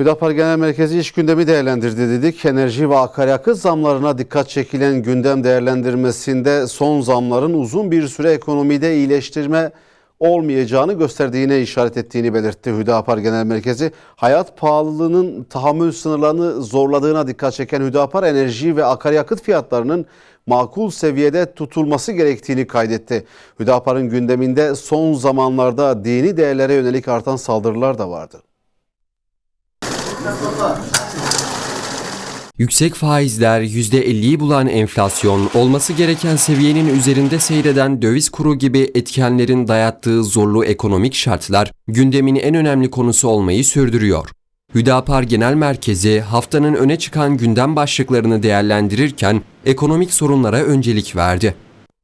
Hüdapar Genel Merkezi iş gündemi değerlendirdi dedik. Enerji ve akaryakıt zamlarına dikkat çekilen gündem değerlendirmesinde son zamların uzun bir süre ekonomide iyileştirme olmayacağını gösterdiğine işaret ettiğini belirtti Hüdapar Genel Merkezi. Hayat pahalılığının tahammül sınırlarını zorladığına dikkat çeken Hüdapar enerji ve akaryakıt fiyatlarının makul seviyede tutulması gerektiğini kaydetti. Hüdapar'ın gündeminde son zamanlarda dini değerlere yönelik artan saldırılar da vardı. Yüksek faizler, %50'yi bulan enflasyon, olması gereken seviyenin üzerinde seyreden döviz kuru gibi etkenlerin dayattığı zorlu ekonomik şartlar gündemin en önemli konusu olmayı sürdürüyor. Hüdapar Genel Merkezi haftanın öne çıkan gündem başlıklarını değerlendirirken ekonomik sorunlara öncelik verdi.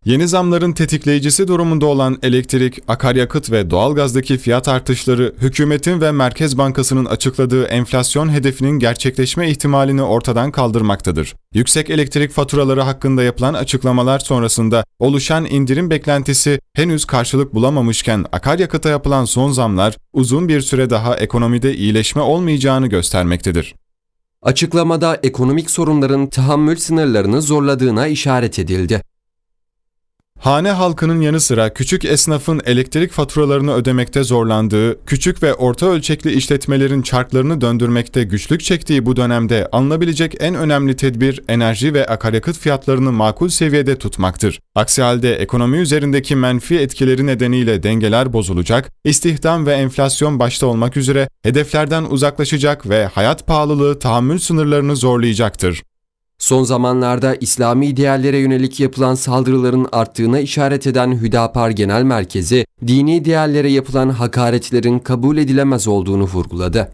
Yeni zamların tetikleyicisi durumunda olan elektrik, akaryakıt ve doğalgazdaki fiyat artışları hükümetin ve Merkez Bankası'nın açıkladığı enflasyon hedefinin gerçekleşme ihtimalini ortadan kaldırmaktadır. Yüksek elektrik faturaları hakkında yapılan açıklamalar sonrasında oluşan indirim beklentisi henüz karşılık bulamamışken akaryakıta yapılan son zamlar uzun bir süre daha ekonomide iyileşme olmayacağını göstermektedir. Açıklamada ekonomik sorunların tahammül sınırlarını zorladığına işaret edildi. Hane halkının yanı sıra küçük esnafın elektrik faturalarını ödemekte zorlandığı, küçük ve orta ölçekli işletmelerin çarklarını döndürmekte güçlük çektiği bu dönemde alınabilecek en önemli tedbir enerji ve akaryakıt fiyatlarını makul seviyede tutmaktır. Aksi halde ekonomi üzerindeki menfi etkileri nedeniyle dengeler bozulacak, istihdam ve enflasyon başta olmak üzere hedeflerden uzaklaşacak ve hayat pahalılığı tahammül sınırlarını zorlayacaktır. Son zamanlarda İslami değerlere yönelik yapılan saldırıların arttığına işaret eden Hüdapar Genel Merkezi, dini değerlere yapılan hakaretlerin kabul edilemez olduğunu vurguladı.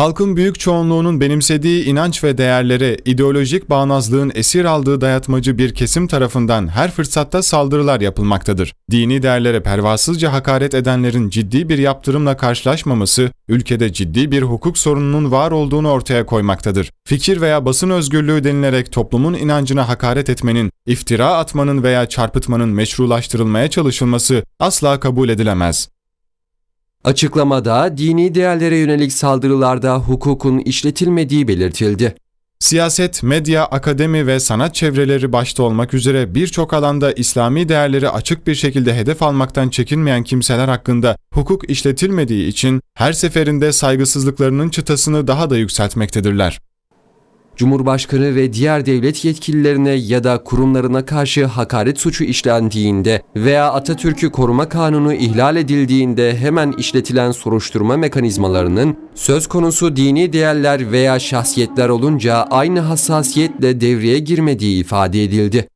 Halkın büyük çoğunluğunun benimsediği inanç ve değerlere ideolojik bağnazlığın esir aldığı dayatmacı bir kesim tarafından her fırsatta saldırılar yapılmaktadır. Dini değerlere pervasızca hakaret edenlerin ciddi bir yaptırımla karşılaşmaması, ülkede ciddi bir hukuk sorununun var olduğunu ortaya koymaktadır. Fikir veya basın özgürlüğü denilerek toplumun inancına hakaret etmenin, iftira atmanın veya çarpıtmanın meşrulaştırılmaya çalışılması asla kabul edilemez. Açıklamada dini değerlere yönelik saldırılarda hukukun işletilmediği belirtildi. Siyaset, medya, akademi ve sanat çevreleri başta olmak üzere birçok alanda İslami değerleri açık bir şekilde hedef almaktan çekinmeyen kimseler hakkında hukuk işletilmediği için her seferinde saygısızlıklarının çıtasını daha da yükseltmektedirler. Cumhurbaşkanı ve diğer devlet yetkililerine ya da kurumlarına karşı hakaret suçu işlendiğinde veya Atatürk'ü koruma kanunu ihlal edildiğinde hemen işletilen soruşturma mekanizmalarının söz konusu dini değerler veya şahsiyetler olunca aynı hassasiyetle devreye girmediği ifade edildi.